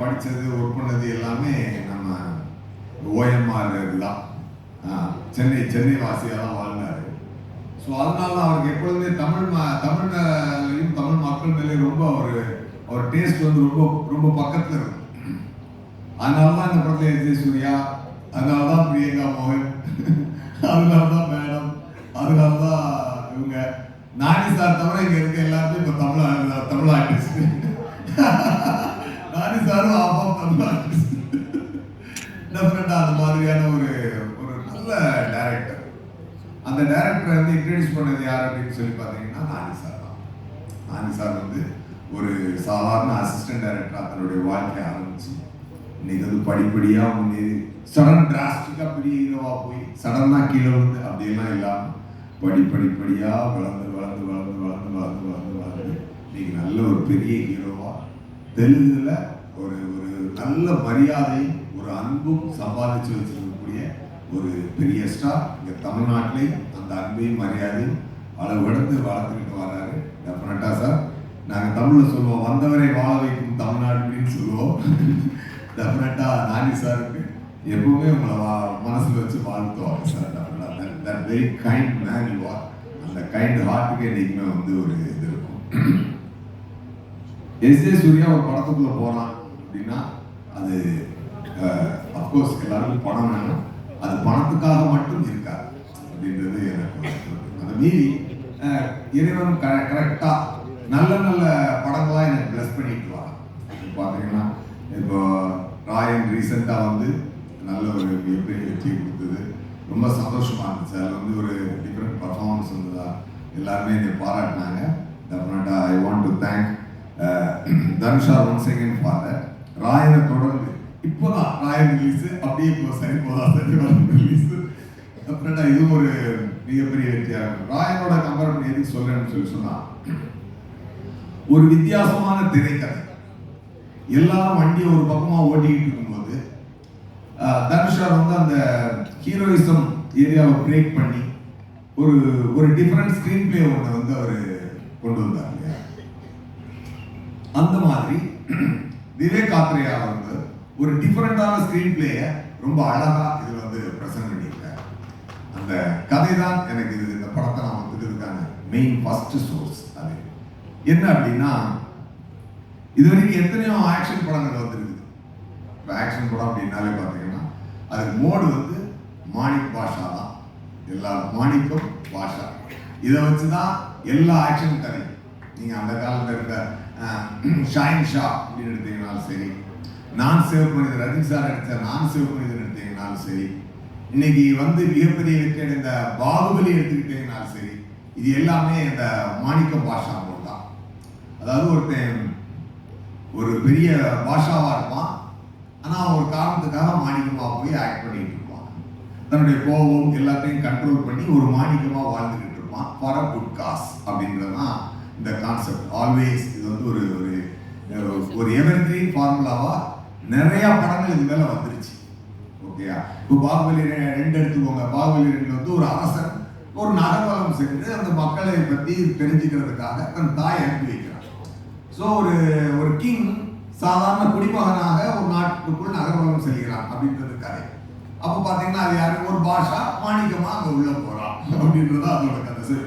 படித்தது ஒர்க் பண்ணது எல்லாமே நம்ம ஓஎம்ஆர் இதுதான் சென்னை சென்னை வாசியாக தான் வாழ்ந்தார். ஸோ அதனால தான் அவருக்கு எப்பொழுதுமே தமிழ் ம தமிழ்லையும் தமிழ் மக்கள் மேலே ரொம்ப ஒரு அவர் டேஸ்ட் வந்து ரொம்ப ரொம்ப பக்கத்தில் இருக்கும் அதனால தான் இந்த படத்தில் எழுதிய சூர்யா அதனால தான் பிரியங்கா மோகன் அதனால தான் மேடம் அதனால தான் இவங்க. நானி சார் தவிர இங்க இருக்க எல்லாருமே இப்போ தமிழ் தமிழ் டேரக்டர் வந்து இன்ட்ரடியூஸ் பண்ணது யார் அப்படின்னு சொல்லி பார்த்தீங்கன்னா நானி சார் தான். நானி சார் வந்து ஒரு சாதாரண அசிஸ்டன்ட் டைரக்டராக தன்னுடைய வாழ்க்கையை ஆரம்பிச்சு இன்னைக்கு வந்து படிப்படியாக முன்னேறி சடன் டிராஸ்டிக்காக பெரிய ஹீரோவாக போய் சடனாக கீழே வந்து அப்படியெல்லாம் இல்லாமல் படி படிப்படியாக வளர்ந்து வளர்ந்து வளர்ந்து வளர்ந்து வளர்ந்து வளர்ந்து வளர்ந்து இன்னைக்கு நல்ல ஒரு பெரிய ஹீரோவாக தெலுங்குல ஒரு ஒரு நல்ல மரியாதையும் ஒரு அன்பும் சம்பாதிச்சு வச்சிருக்கக்கூடிய ஒரு பெரிய ஸ்டார் இங்கே தமிழ்நாட்டிலையும் அந்த அன்பையும் மரியாதையும் அளவெடுத்து வளர்த்துக்கிட்டு வர்றாரு டெஃபினட்டாக சார். நாங்கள் தமிழில் சொல்லுவோம் வந்தவரை வாழ வைக்கும் தமிழ்நாடு அப்படின்னு சொல்லுவோம். டெஃபினட்டாக நானி சாருக்கு எப்பவுமே உங்களை வா மனசில் வச்சு வாழ்த்துவாங்க சார் டெஃபினட்டாக that very kind man you are அந்த கைண்ட் ஹார்ட்டுக்கு என்றைக்குமே வந்து ஒரு இது இருக்கும். எஸ் ஏ சூர்யா ஒரு படத்துக்குள்ளே போகிறான் அப்படின்னா அது அஃப்கோர்ஸ் எல்லாருக்கும் பணம் வேணும். அது பணத்துக்காக மட்டும் இருக்காது அப்படின்றது எனக்கு அதை மீறி இறைவன் கரெக்டாக நல்ல நல்ல படங்களாக எனக்கு பிளஸ் பண்ணிட்டு வரான் பார்த்தீங்கன்னா இப்போ ராயன் ரீசெண்டாக வந்து நல்ல ஒரு மிகப்பெரிய வெற்றி கொடுத்தது. ரொம்ப சந்தோஷமா இருந்துச்சு. அதில் வந்து ஒரு டிஃப்ரெண்ட் பர்ஃபார்மன்ஸ் இருந்ததா எல்லாருமே என்னை பாராட்டினாங்க. ஐ வாண்ட் டு தேங்க் தனுஷா ஒன் செகண்ட் ஃபாதர் ராயனை தொடர்ந்து இப்போதான் ராயன் ரிலீஸு அப்படியே இப்போ சரி போதா சரி ரிலீஸு டெஃபினட்டாக இதுவும் ஒரு மிகப்பெரிய வெற்றியாக இருக்கும் ராயனோட கம்பேர் பண்ணி எதுக்கு சொல்றேன்னு சொல்லி சொன்னா ஒரு வித்தியாசமான திரைக்கதை. எல்லாரும் வண்டியை ஒரு பக்கமா ஓட்டிக்கிட்டு இருக்கும்போது ஆஹ், தனுஷா வந்து அந்த ஹீரோயிசம் ஏரியாவை பிரேக் பண்ணி ஒரு ஒரு டிஃப்ரெண்ட் ஸ்க்ரீன் பிளே ஒன்று வந்து அவர் கொண்டு வந்தார் இல்லையா? அந்த மாதிரி விவேக் ஆத்ரேயா வந்து ஒரு டிஃப்ரெண்டான ஸ்க்ரீன் பிளேயை ரொம்ப அழகா இதில் வந்து ப்ரெசென்ட் பண்ணியிருக்காரு. அந்த கதை தான் எனக்கு இது இந்த படத்தை நான் வந்துக்கிறதுக்கான மெயின் ஃபர்ஸ்ட் சோர்ஸ் அது. என்ன அப்படின்னா இது வரைக்கும் எத்தனையோ ஆக்ஷன் படங்கள் வந்துருக்குது. இப்போ ஆக்ஷன் படம் அப்படின்னாலே பார்த்தீங்கன்னா அதுக்கு மோடு வந்து மாணிக் பாஷா தான். எல்லா மாணிக்கம் பாஷா. இதை வச்சு தான் எல்லா ஆக்ஷன் கதை நீங்கள் அந்த காலத்தில் இருந்த ஷாயின் ஷா அப்படின்னு எடுத்தீங்கனாலும் சரி நான் சேவ் மனிதர் ரஜினி சார் எடுத்த நான் சேவ் மனிதர் எடுத்தீங்கனாலும் சரி இன்னைக்கு வந்து மிகப்பெரிய வெற்றி அடைந்த பாகுபலி எடுத்துக்கிட்டீங்கனாலும் சரி இது எல்லாமே இந்த மாணிக்க பாஷா போல் தான் அதாவது ஒருத்தன் ஒரு பெரிய பாஷாவாக இருப்பான் ஆனால் ஒரு காரணத்துக்காக மாணிக்கமாக போய் ஆக்ட் பண்ணிட்டு இருப்பான். தன்னுடைய கோபம் எல்லாத்தையும் கண்ட்ரோல் பண்ணி ஒரு மாணிக்கமாக வாழ்ந்துக்கிட்டு இருப்பான். ஃபார் அ குட் காஸ் அப்படின்றது தான் இந்த கான்செப்ட் ஆல்வேஸ் இது வந்து ஒரு ஒரு ஒரு எவர் கிரீன் ஃபார்முலாவாக நிறைய படங்கள் இது மேல வந்துருச்சு. ஓகேயா இப்போ பாகுபலி ரெ- ரெண்டு எடுத்துக்கோங்க. பாகுபலி ரெண்டு வந்து ஒரு அரசன் ஒரு நகர்வலம் சென்று அந்த மக்களை பத்தி தெரிஞ்சுக்கிறதுக்காக தன் தாய் அனுப்பி வைக்கிறார் ஸோ ஒரு ஒரு கிங் சாதாரண குடிமகனாக ஒரு நாட்டுக்குள் நகர்வலம் செல்கிறான் அப்படின்றது கதை. அப்போ பார்த்தீங்கன்னா அது யாரு? ஒரு பாஷா மாணிக்கமா அங்கே உள்ள போறான் அப்படின்றது அதோட கதை. சரி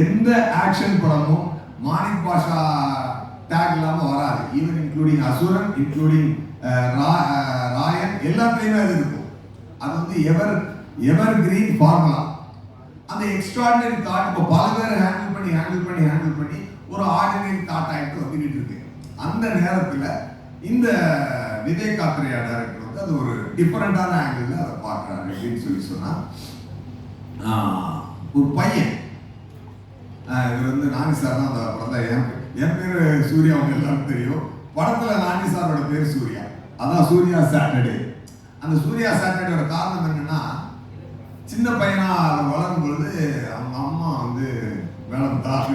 எந்த ஆக்ஷன் படமும் மாணிக் பாஷா டேக் இல்லாமல் வராது. Even including Asuran including Raayan எல்லாத்துலேயுமே அது இருக்கும். அது வந்து எவர் எவர் கிரீன் ஃபார்முலா. அந்த எக்ஸ்ட்ராடினரி தாட் இப்போ பல பேர் ஹேண்டில் பண்ணி ஹேண்டில் பண்ணி ஹேண்டில் பண்ணி ஒரு ஆர்டினரி தாட் ஆகிட்டு வந்துக்கிட்டு இருக்கு. அந்த நேரத்தில் இந்த விஜய் காத்ரேயா டேரக்டர் வந்து அது ஒரு டிஃப்ரெண்டான ஆங்கிளில் அதை பார்க்குறாரு அப்படின்னு சொல்லி சொன்னால் ஒரு பையன். இவர் வந்து நானி சார் தான் அந்த படத்தில் என் என் பேர் சூர்யா அவங்க எல்லாருக்கும் தெரியும். படத்தில் நானி சாரோட பேர் சூர்யா. அதான் சூர்யா சாட்டர்டே. அந்த சூர்யா சாட்டர்டேயோட காரணம் என்னன்னா சின்ன பையனா வளரும் பொழுது அவங்க அம்மா வந்து வேலம் தான்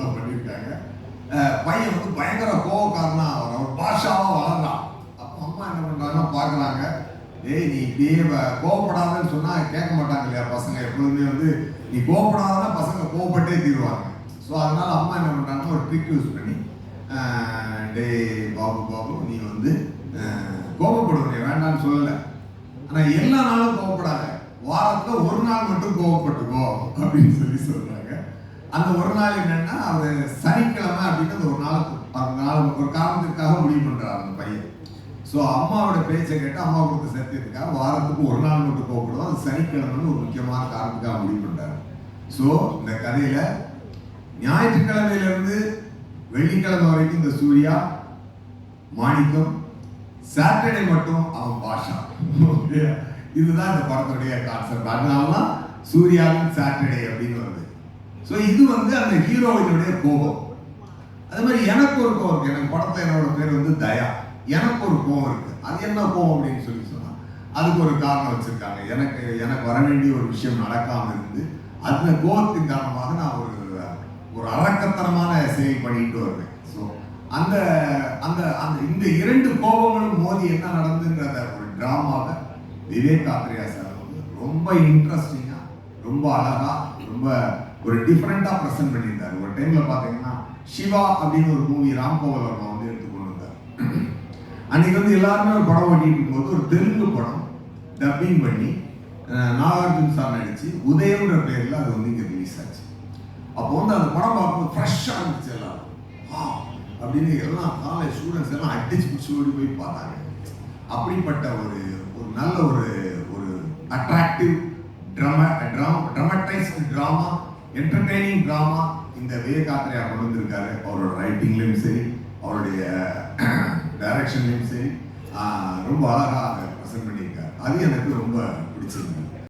தான் பண்ணியிருக்காங்க. பையன் வந்து பயங்கர கோவக்காரனா அவர் அவர் பாஷாவாக வளர்றான். அப்போ அம்மா என்ன பண்ணுறாங்கன்னா பார்க்குறாங்க ஏய் நீ இப்படியே வ- கோவப்படாதன்னு சொன்னால் கேட்க மாட்டாங்க இல்லையா பசங்க? எப்பொழுதுமே வந்து நீ கோவப்படாதன்னா பசங்க கோவப்பட்டே தீருவாங்க. ஸோ அதனால அம்மா என்ன பண்ணுறாங்கன்னா ஒரு ட்ரிக் யூஸ் பண்ணி டே டேய் பாபு பாபு நீ வந்து அஹ், வேண்டாம்னு சொல்லல. ஆனா எல்லா நாளும் கோவப்படாத வாரத்துல ஒரு நாள் மட்டும் கோவப்பட்டுக்கோ அப்படின்னு சொல்லி சொல்றாங்க. அந்த ஒரு நாள் என்னன்னா அவர் சனிக்கிழமை அப்படின்னு அந்த ஒரு நாள் அந்த நாள் ஒரு காரணத்துக்காக முடிவு பண்றாரு அந்த பையன். ஸோ அம்மாவோட பேச்சை கேட்டு அம்மா கொடுத்த சத்தியத்துக்காக வாரத்துக்கு ஒரு நாள் மட்டும் கோவப்படுவோம் அது சனிக்கிழமைன்னு ஒரு முக்கியமான காரணத்துக்காக முடிவு பண்றாரு. ஸோ இந்த கதையில ஞாயிற்றுக்கிழமையிலேருந்து வெள்ளிக்கிழமை வரைக்கும் இந்த சூர்யா மாணிக்கம் சாட்டர்டே மட்டும் அவன் பாஷா. இதுதான் இந்த படத்துடைய கான்செப்ட் அதனாலதான் சூர்யாவின் சாட்டர்டே அப்படின்னு வருது. ஸோ இது வந்து அந்த ஹீரோயினுடைய கோபம். அது மாதிரி எனக்கு ஒரு கோவம் இருக்கு. எனக்கு படத்துல என்னோட பேர் வந்து தயா. எனக்கு ஒரு கோபம் இருக்கு. அது என்ன கோவம் அப்படின்னு சொல்லி சொன்னா அதுக்கு ஒரு காரணம் வச்சிருக்காங்க. எனக்கு எனக்கு வர வேண்டிய ஒரு விஷயம் நடக்காம இருந்து அந்த கோபத்தின் காரணமாக நான் ஒரு ஒரு அரக்கத்தனமான செயல் பண்ணிட்டு வருவேன். ஸோ அந்த அந்த அந்த இந்த இரண்டு கோபங்களும் மோதி என்ன நடந்துன்றத ஒரு ட்ராமாவை விவேக் ஆத்ரேயா சார் வந்து ரொம்ப இன்ட்ரெஸ்டிங்காக ரொம்ப அழகாக ரொம்ப ஒரு டிஃப்ரெண்ட்டாக ப்ரெசென்ட் பண்ணியிருந்தாரு. ஒரு டைமில் பார்த்தீங்கன்னா சிவா அப்படின்னு ஒரு மூவி ராம்கோவல் வர்மா வந்து எடுத்துக்கொண்டு வந்தார் அன்னைக்கு வந்து எல்லாருமே ஒரு படம் ஓட்டிட்டு இருக்கும்போது ஒரு தெலுங்கு படம் டப்பிங் பண்ணி நாகார்ஜுன் சார் நடித்து உதயம்ன்ற பேரில் அது வந்து இங்கே ரிலீஸ் ஆச்சு. அப்போ வந்து அந்த படம் பார்க்கும்போது ஃப்ரெஷ்ஷாக இருந்துச்சு எல்லாரும். ஆ அப்படின்னு எல்லாம் காலேஜ் ஸ்டூடெண்ட்ஸ் எல்லாம் அடிச்சு பிடிச்சி ஓடி போய் பார்த்தாங்க. அப்படிப்பட்ட ஒரு ஒரு நல்ல ஒரு ஒரு attractive drama drama dramatised drama entertaining drama இந்த விவேகாத்திரையா கொண்டு வந்திருக்காரு. அவரோட ரைட்டிங்லேயும் சரி அவருடைய டைரக்ஷன்லேயும் சரி. ரொம்ப அழகாக ப்ரெசென்ட் பண்ணியிருக்காரு. அது எனக்கு ரொம்ப பிடிச்சிருந்தது.